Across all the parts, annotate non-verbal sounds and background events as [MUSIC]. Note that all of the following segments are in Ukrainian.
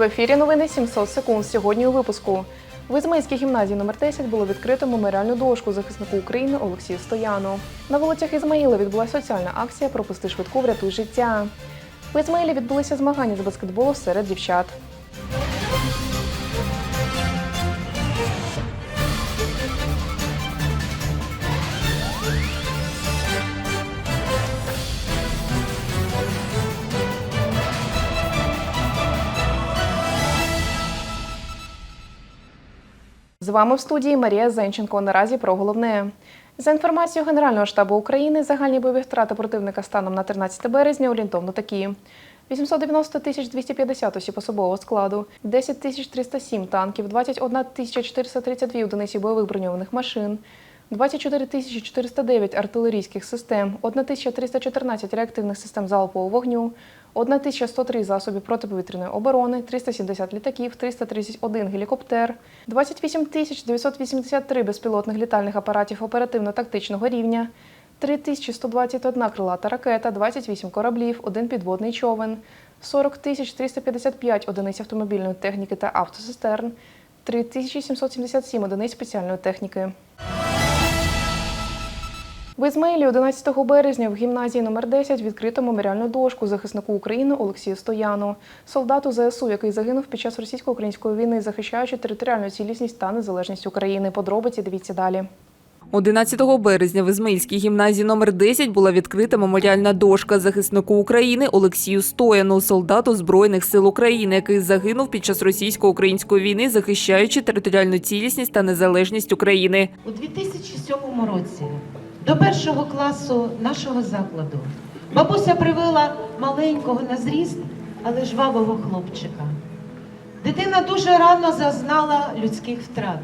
В ефірі новини 700 секунд. Сьогодні у випуску. В Ізмейській гімназії номер 10 було відкрито меморіальну дошку захиснику України Олексію Стояну. На вулицях Ізмаїла відбулася соціальна акція Пропусти швидку, врятуй життя. В Ізмаїлі відбулися змагання з баскетболу серед дівчат. Вами в студії Марія Зенченко. Наразі про головне. За інформацією Генерального штабу України, загальні бойові втрати противника станом на 13 березня орієнтовно такі. 890 тисяч 250 осіб особового складу, 10 тисяч 307 танків, 21 тисяча 432 одиниці бойових броньованих машин, 24 тисячі 409 артилерійських систем, 1 тисяча 314 реактивних систем залпового вогню, 1 тисяча 103 засобів протиповітряної оборони, 370 літаків, 331 гелікоптер, 28 тисяч 983 безпілотних літальних апаратів оперативно-тактичного рівня, 3121 крилата ракета, 28 кораблів, 1 підводний човен, 40 тисяч 355 одиниць автомобільної техніки та автосистерн, 3777 одиниць спеціальної техніки. В Ізмаїлі 11 березня в гімназії номер 10 відкрито меморіальну дошку захиснику України Олексію Стояну, солдату ЗСУ, який загинув під час російсько-української війни, захищаючи територіальну цілісність та незалежність України. Подробиці дивіться далі. 11 березня в Ізмаїльській гімназії номер 10 була відкрита меморіальна дошка захиснику України Олексію Стояну, солдату Збройних сил України, який загинув під час російсько-української війни, захищаючи територіальну цілісність та незалежність України. У 2007 році до першого класу нашого закладу бабуся привела маленького на зріст, але жвавого хлопчика. Дитина дуже рано зазнала людських втрат,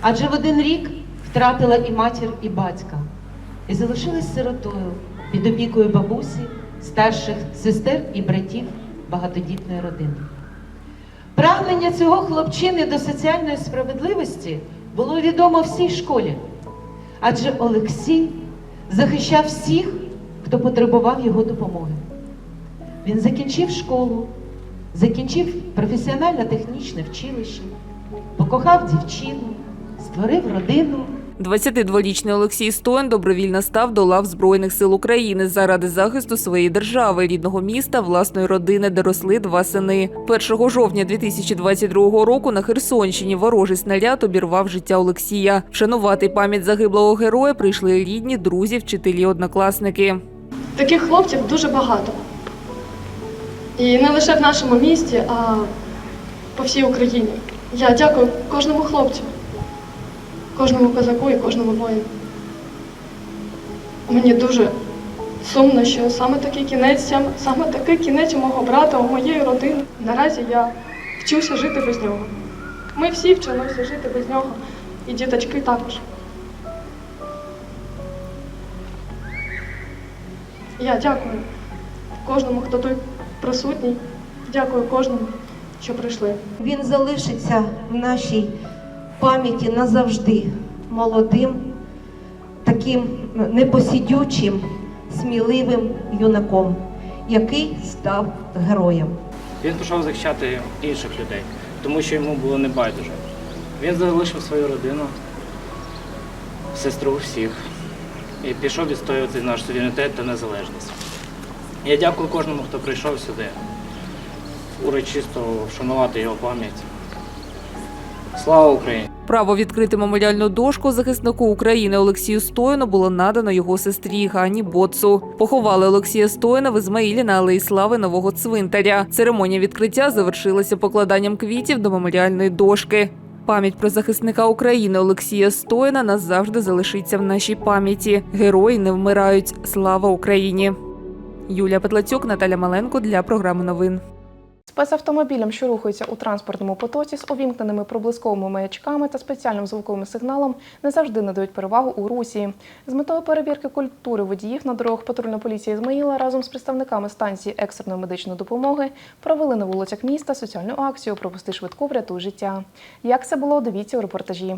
адже в один рік втратила і матір, і батька, і залишилась сиротою під опікою бабусі, старших сестер і братів багатодітної родини. Прагнення цього хлопчини до соціальної справедливості було відомо всій школі, адже Олексій захищав всіх, хто потребував його допомоги. Він закінчив школу, закінчив професіонально-технічне вчилище, покохав дівчину, створив родину. 22-річний Олексій Стоян добровільно став до лав Збройних сил України заради захисту своєї держави, рідного міста, власної родини, де росли два сини. 1 жовтня 2022 року на Херсонщині ворожий снаряд обірвав життя Олексія. Вшанувати пам'ять загиблого героя прийшли рідні, друзі, вчителі, однокласники. Таких хлопців дуже багато. І не лише в нашому місті, а по всій Україні. Я дякую кожному хлопцю, кожному козаку і кожному воїну. Мені дуже сумно, що саме такий кінець, саме такий кінець у мого брата, у моєї родини. Наразі я вчуся жити без нього. Ми всі вчимося жити без нього, і діточки також. Я дякую кожному, хто тут присутній. Дякую кожному, що прийшли. Він залишиться в нашій пам'яті назавжди молодим, таким непосідючим, сміливим юнаком, який став героєм. Він пішов захищати інших людей, тому що йому було не байдуже. Він залишив свою родину, сестру всіх і пішов відстоювати наш суверенітет та незалежність. Я дякую кожному, хто прийшов сюди, урочисто вшанувати його пам'ять. Слава Україні! Право відкрити меморіальну дошку захиснику України Олексію Стояну було надано його сестрі Гані Боцу. Поховали Олексія Стояна в Ізмаїлі на Алеї Слави Нового Цвинтаря. Церемонія відкриття завершилася покладанням квітів до меморіальної дошки. Пам'ять про захисника України Олексія Стояна назавжди залишиться в нашій пам'яті. Герої не вмирають. Слава Україні! Юлія Петлацюк, Наталя Маленко для програми новин. Спецавтомобілям, що рухаються у транспортному потоці з увімкненими проблисковими маячками та спеціальним звуковим сигналом, не завжди надають перевагу у русі. З метою перевірки культури водіїв на дорогах патрульна поліція Ізмаїла разом з представниками станції екстреної медичної допомоги провели на вулицях міста соціальну акцію Пропусти швидку врятуй життя. Як це було, дивіться у репортажі.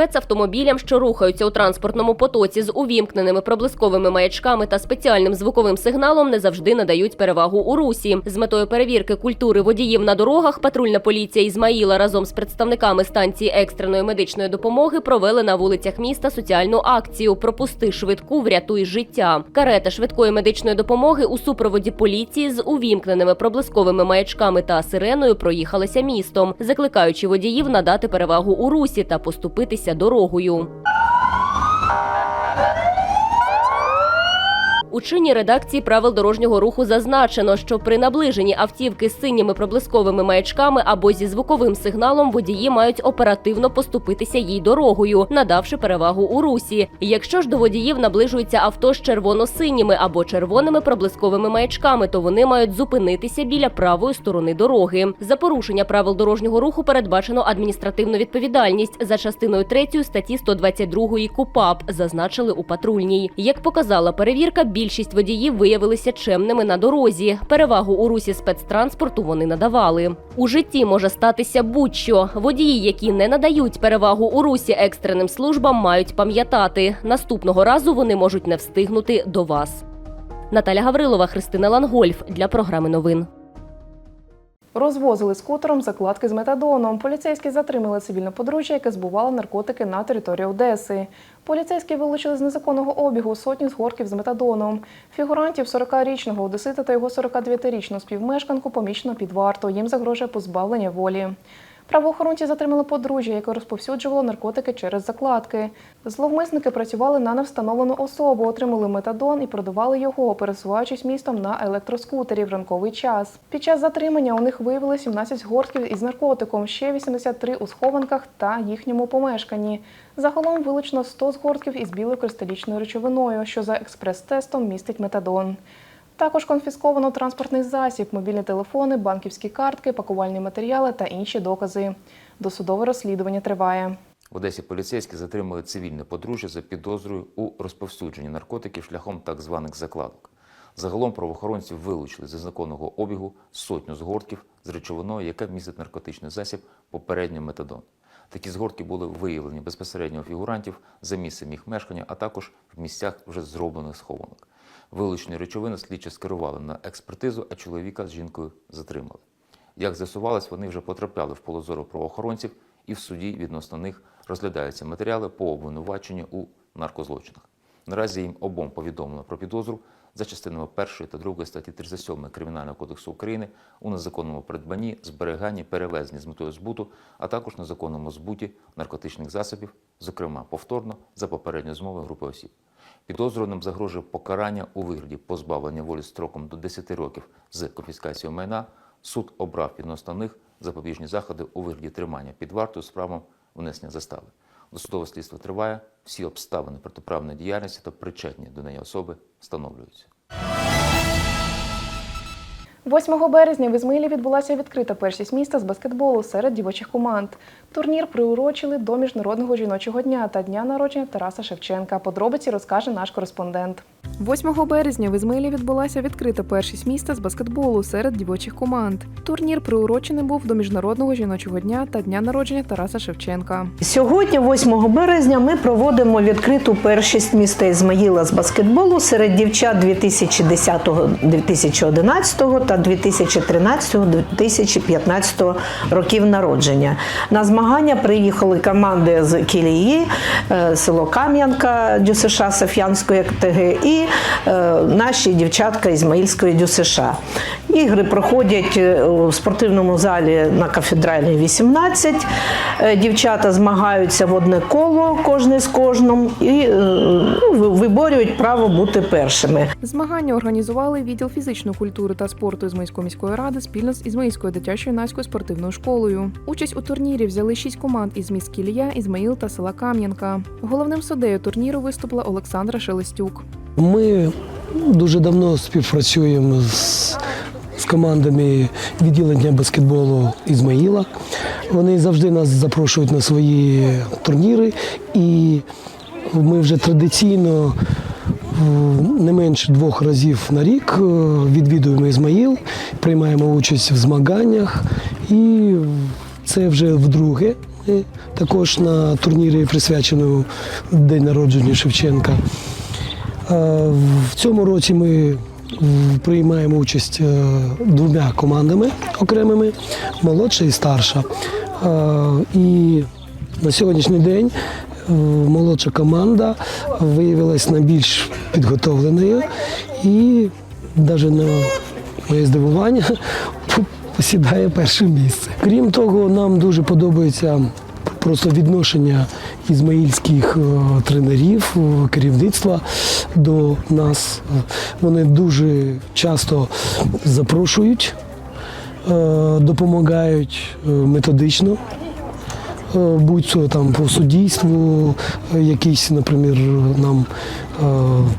Спецавтомобілям, що рухаються у транспортному потоці з увімкненими проблисковими маячками та спеціальним звуковим сигналом, не завжди надають перевагу у русі. З метою перевірки культури водіїв на дорогах патрульна поліція Ізмаїла разом з представниками станції екстреної медичної допомоги провели на вулицях міста соціальну акцію Пропусти швидку, врятуй життя. Карета швидкої медичної допомоги у супроводі поліції з увімкненими проблисковими маячками та сиреною проїхалися містом, закликаючи водіїв надати перевагу у русі та поступитися дорогою. У чинній редакції правил дорожнього руху зазначено, що при наближенні автівки з синіми проблисковими маячками або зі звуковим сигналом водії мають оперативно поступитися їй дорогою, надавши перевагу у русі. Якщо ж до водіїв наближується авто з червоно-синіми або червоними проблисковими маячками, то вони мають зупинитися біля правої сторони дороги. За порушення правил дорожнього руху передбачено адміністративну відповідальність за частиною 3 статті 122 КУПАП, зазначили у патрульній. Як показала перевірка, більшість водіїв виявилися чемними на дорозі. Перевагу у русі спецтранспорту вони надавали. У житті може статися будь-що. Водії, які не надають перевагу у русі екстреним службам, мають пам'ятати. Наступного разу вони можуть не встигнути до вас. Наталя Гаврилова, Христина Лангольф для програми новин. Розвозили скутером закладки з метадоном. Поліцейські затримали цивільне подружжя, яке збувало наркотики на території Одеси. Поліцейські вилучили з незаконного обігу сотні згорків з метадоном. Фігурантів 40-річного одесита та його 49-річну співмешканку помічено під варту. Їм загрожує позбавлення волі. Правоохоронці затримали подружжя, яке розповсюджувало наркотики через закладки. Зловмисники працювали на невстановлену особу, отримали метадон і продавали його, пересуваючись містом на електроскутері в ранковий час. Під час затримання у них виявили 17 гортків із наркотиком, ще 83 у схованках та їхньому помешканні. Загалом вилучено 100 згортків із білою кристалічною речовиною, що за експрес-тестом містить метадон. Також конфісковано транспортний засіб, мобільні телефони, банківські картки, пакувальні матеріали та інші докази. Досудове розслідування триває. В Одесі поліцейські затримали цивільне подружжя за підозрою у розповсюдженні наркотиків шляхом так званих закладок. Загалом правоохоронці вилучили з незаконного обігу сотню згортків з речовиною, яка містить наркотичний засіб попередньо метадон. Такі згортки були виявлені безпосередньо у фігурантів за місцем їх мешкання, а також в місцях вже зроблених схованок. Вилучені речовини слідчі скерували на експертизу, а чоловіка з жінкою затримали. Як з'ясувалось, вони вже потрапляли в поле зору правоохоронців, і в суді відносно них розглядаються матеріали по обвинуваченню у наркозлочинах. Наразі їм обом повідомлено про підозру за частинами 1 та 2 статті 37 Кримінального кодексу України у незаконному придбанні, зберіганні, перевезенні з метою збуту, а також незаконному збуті наркотичних засобів, зокрема повторно за попередньою змовою групи осіб. Підозрюваним загрожує покарання у вигляді позбавлення волі строком до 10 років з конфіскацією майна. Суд обрав відносно них запобіжні заходи у вигляді тримання під вартою з внесення застави. Досудове слідство триває, всі обставини протиправної діяльності та причетні до неї особи встановлюються. 8 березня в Ізмаїлі відбулася відкрита першість міста з баскетболу серед дівочих команд. Турнір приурочили до Міжнародного жіночого дня та дня народження Тараса Шевченка. Подробиці розкаже наш кореспондент. 8 березня в Ізмаїлі відбулася відкрита першість міста з баскетболу серед дівочих команд. Турнір приурочений був до Міжнародного жіночого дня та дня народження Тараса Шевченка. Сьогодні, 8 березня, ми проводимо відкриту першість міста Ізмаїла з баскетболу серед дівчат 2010, 2011 та 2013-2015 років народження. На змагання приїхали команди з Кілії, е, село Кам'янка ДЮСШ Соф'янської КТГ і е, наші дівчатка Ізмаїльської ДЮСШ. Ігри проходять е, у спортивному залі на кафедральній 18. Е, Дівчата змагаються в одне коло кожне з кожним і ну, виборюють право бути першими. Змагання організували відділ фізичної культури та спорту Ізмаїльської міської ради спільно з Ізмаїльською дитячою юнацькою спортивною школою. Участь у турнірі взяли шість команд із міст Кілія, Ізмаїл та села Кам'янка. Головним суддею турніру виступила Олександра Шелестюк. Ми дуже давно співпрацюємо з, з командами відділення баскетболу Ізмаїла. Вони завжди нас запрошують на свої турніри, і ми вже традиційно не менше двох разів на рік е, відвідуємо Ізмаїл, приймаємо участь в змаганнях. І це вже вдруге також на турнірі, присвяченому День народження Шевченка. Е, В цьому році ми приймаємо участь е, двома командами окремими молодша і старша. Е, І на сьогоднішній день молодша команда виявилась найбільш підготовленою і навіть на моє здивування [LAUGHS] посідає перше місце. Крім того, нам дуже подобається просто відношення ізмаїльських тренерів, керівництва до нас. Вони дуже часто запрошують, е, допомагають е, методично. Е, Будь-то там по суддійству, якісь, наприклад, нам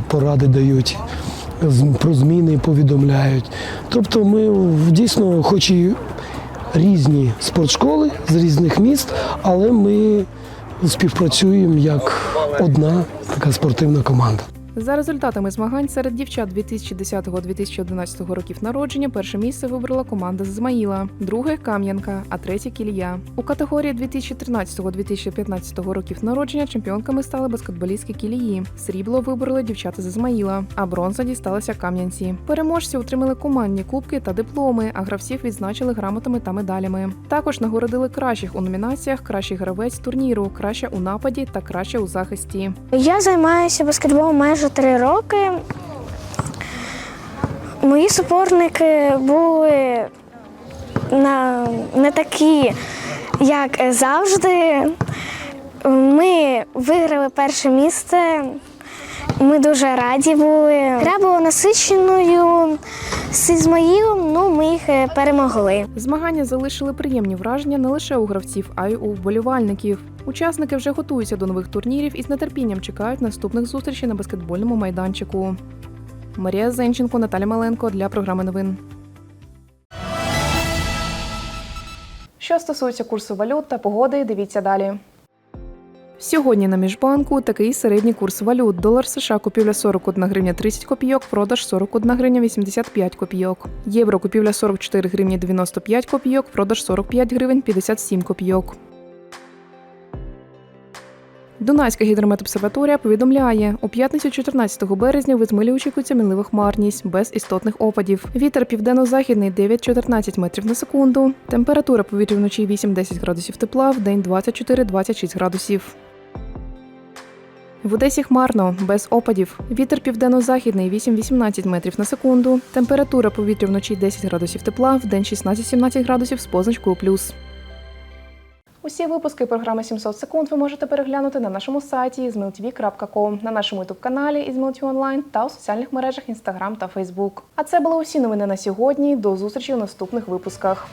поради дають, про зміни повідомляють. Тобто ми дійсно, хоч і різні спортшколи з різних міст, але ми співпрацюємо як одна така спортивна команда. За результатами змагань серед дівчат 2010-2011 років народження перше місце вибрала команда з Ізмаїла, друге Кам'янка, а третє Кілія. У категорії 2013-2015 років народження чемпіонками стали баскетболістки Кілії. Срібло вибороли дівчата з Ізмаїла, а бронза дісталася Кам'янці. Переможці отримали командні кубки та дипломи, а гравців відзначили грамотами та медалями. Також нагородили кращих у номінаціях Кращий гравець турніру, краща у нападі та краща у захисті. Я займаюся баскетболом майже три роки. Мої суперники були на, не такі, як завжди. Ми виграли перше місце. Ми дуже раді були. Гра була насиченою з Ізмаїлом, ну ми їх е, перемогли. Змагання залишили приємні враження не лише у гравців, а й у вболівальників. Учасники вже готуються до нових турнірів і з нетерпінням чекають наступних зустрічей на баскетбольному майданчику. Марія Зенченко, Наталя Маленко для програми новин. Що стосується курсу валют та погоди, дивіться далі. Сьогодні на міжбанку такий середній курс валют. Долар США купівля 41 гривня 30 копійок, продаж 41 гривня 85 копійок. Євро купівля 44 гривні 95 копійок, продаж 45 гривень 57 копійок. Дунайська гідрометобсерваторія повідомляє, у п'ятницю 14 березня в Ізмилі очікується мінлива хмарність без істотних опадів. Вітер південно-західний 9-14 метрів на секунду. Температура повітря вночі 8-10 градусів тепла, в день 24-26 градусів. В Одесі хмарно, без опадів. Вітер південно-західний 8-18 метрів на секунду. Температура повітря вночі 10 градусів тепла, в день 16-17 градусів з позначкою плюс. Усі випуски програми 700 секунд ви можете переглянути на нашому сайті izmailtv.com, на нашому ютуб-каналі Izmailtv Online та у соціальних мережах Instagram та Facebook. А це були усі новини на сьогодні. До зустрічі у наступних випусках.